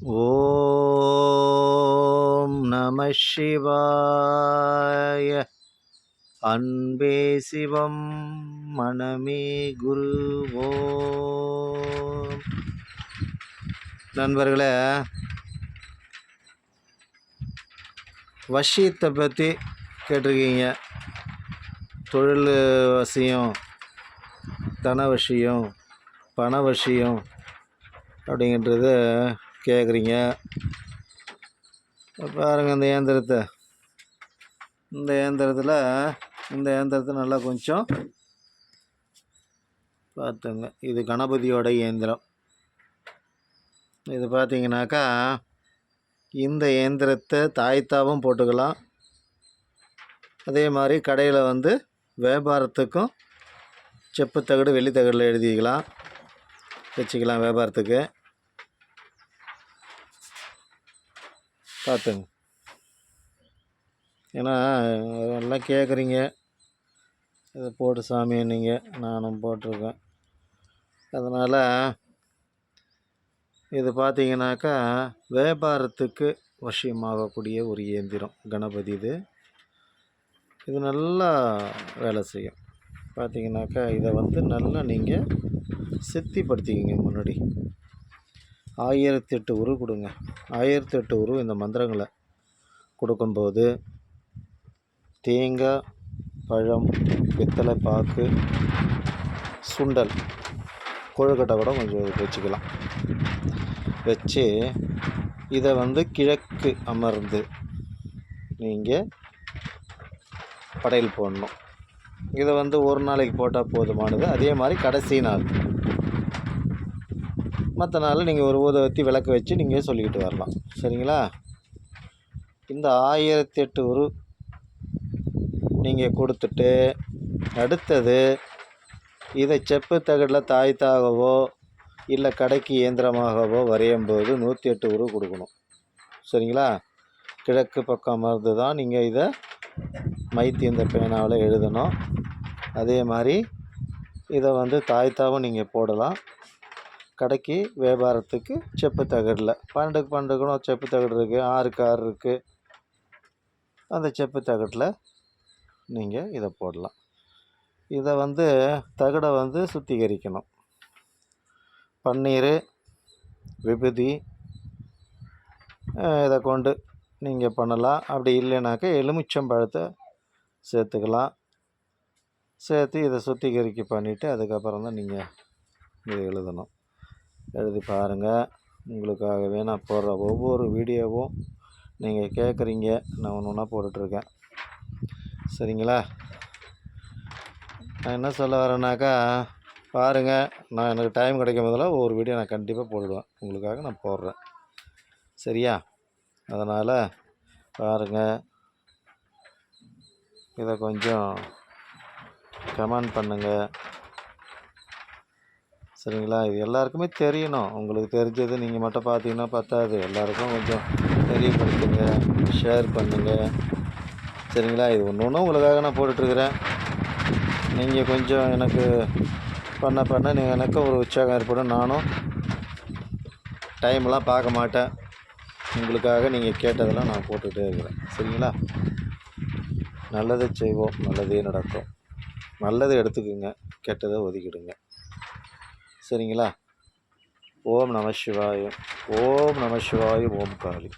ஓம் நம சிவாய. அன்பே சிவம் மனமே குரு ஓம். நண்பர்களே வசியத்தை பற்றி கேட்டிருக்கீங்க. தொழில் வசியம் தன வசியம் பண வசியம் அப்படிங்கிறத கேட்குறீங்க பாருங்கள் இந்த இயந்திரத்தை. இந்த இயந்திரத்தில் இந்த இயந்திரத்தை நல்லா கொஞ்சம் பார்த்துங்க இது கணபதியோட இயந்திரம். இது பார்த்தீங்கன்னாக்கா இந்த இயந்திரத்தை தாய்த்தாவும் போட்டுக்கலாம். அதே மாதிரி கடையில் வந்து வியாபாரத்துக்கும் செப்பு தகடு வெள்ளி தகடில் எழுதிக்கலாம். வச்சுக்கலாம் வியாபாரத்துக்கு. பார்த்துங்க ஏன்னா எல்லாம் கேட்குறீங்க. இதை போட்டு சாமி நீங்கள் நானும் போட்டிருக்கேன். அதனால் இது பார்த்தீங்கன்னாக்கா வியாபாரத்துக்கு வசியமாகக்கூடிய ஒரு இயந்திரம் கணபதி இது. இது நல்லா வேலை செய்யும். பார்த்தீங்கன்னாக்கா இதை வந்து நல்லா நீங்கள் சித்திப்படுத்திக்கிங்க முன்னாடி. ஆயிரத்தி எட்டு உரு கொடுங்க. ஆயிரத்தி எட்டு உரு இந்த மந்திரங்களை கொடுக்கும்போது தேங்காய் பழம் பித்தளை பாக்கு சுண்டல் கொழுக்கட்டை கூட கொஞ்சம் வச்சுக்கலாம். வச்சு இதை வந்து கிழக்கு அமர்ந்து நீங்கள் படையல் போடணும். இதை வந்து ஒரு நாளைக்கு போட்டால் போதுமானது. அதே மாதிரி கடைசி நாள். மற்ற நாள் நீங்கள் ஒரு ஊதவத்தி விளக்கு வச்சு நீங்கள் சொல்லிக்கிட்டு வரலாம். சரிங்களா? இந்த ஆயிரத்தி எட்டு உரு நீங்கள் கொடுத்துட்டு அடுத்தது இதை செப்பு தகடில் தாய்த்தாகவோ இல்லை கடைக்கு இயந்திரமாகவோ வரையும் போது நூற்றி எட்டு உரு கொடுக்கணும். சரிங்களா? கிழக்கு பக்கம் இருந்து தான் நீங்கள் இதை மைத்தி இந்த பேனாவில் எழுதணும். அதே மாதிரி இதை வந்து தாய்த்தாவும் நீங்கள் போடலாம். கடைக்கு வியாபாரத்துக்கு செப்பு தகடில். பன்னெண்டுக்கு பன்னெண்டுக்குன்னு செப்பு தகடு இருக்குது ஆறுக்கு ஆறு இருக்குது அந்த செப்பு தகட்டில் நீங்கள் இதை போடலாம். இதை வந்து தகடை வந்து சுத்திகரிக்கணும். பன்னீர் விபதி இதை கொண்டு நீங்கள் பண்ணலாம். அப்படி இல்லைனாக்கா எலுமிச்சம்பழத்தை சேர்த்துக்கலாம். சேர்த்து இதை சுத்திகரிக்க பண்ணிவிட்டு அதுக்கப்புறம் தான் நீங்கள் இதை எழுதணும். எழுதி பாருங்கள் உங்களுக்காகவே நான் போடுற ஒவ்வொரு வீடியோவும் நீங்கள் கேட்குறீங்க நான் ஒன்று ஒன்றா போட்டுட்ருக்கேன். சரிங்களா? நான் என்ன சொல்ல வரேன்னாக்கா பாருங்கள் நான் எனக்கு டைம் கிடைக்கும் போதெல்லாம் ஒவ்வொரு வீடியோ நான் கண்டிப்பாக போடுவேன். உங்களுக்காக நான் போடுறேன். சரியா? அதனால் பாருங்கள் இதை கொஞ்சம் கமெண்ட் பண்ணுங்கள் சரிங்களா? இது எல்லாருக்குமே தெரியணும். உங்களுக்கு தெரிஞ்சது நீங்கள் மட்டும் பார்த்தீங்கன்னா பத்தாது. எல்லாருக்கும் கொஞ்சம் தெரியப்படுத்துங்க ஷேர் பண்ணுங்கள் சரிங்களா? இது ஒன்று ஒன்றும் உங்களுக்காக நான் போட்டுட்ருக்குறேன். நீங்கள் கொஞ்சம் எனக்கு பண்ண பண்ண நீங்கள் எனக்கு ஒரு உற்சாகம் ஏற்படும். நானும் டைம்லாம் பார்க்க மாட்டேன். உங்களுக்காக நீங்கள் கேட்டதெல்லாம் நான் போட்டுகிட்டே இருக்கிறேன். சரிங்களா? நல்லதை செய்வோம். நல்லதே நடக்கும். நல்லதை எடுத்துக்குங்க. கெட்டதை ஒதுக்கிடுங்க. சரிங்களா? ஓம் நம சிவாயம் ஓம் நம சிவாயம் ஓம் காளி.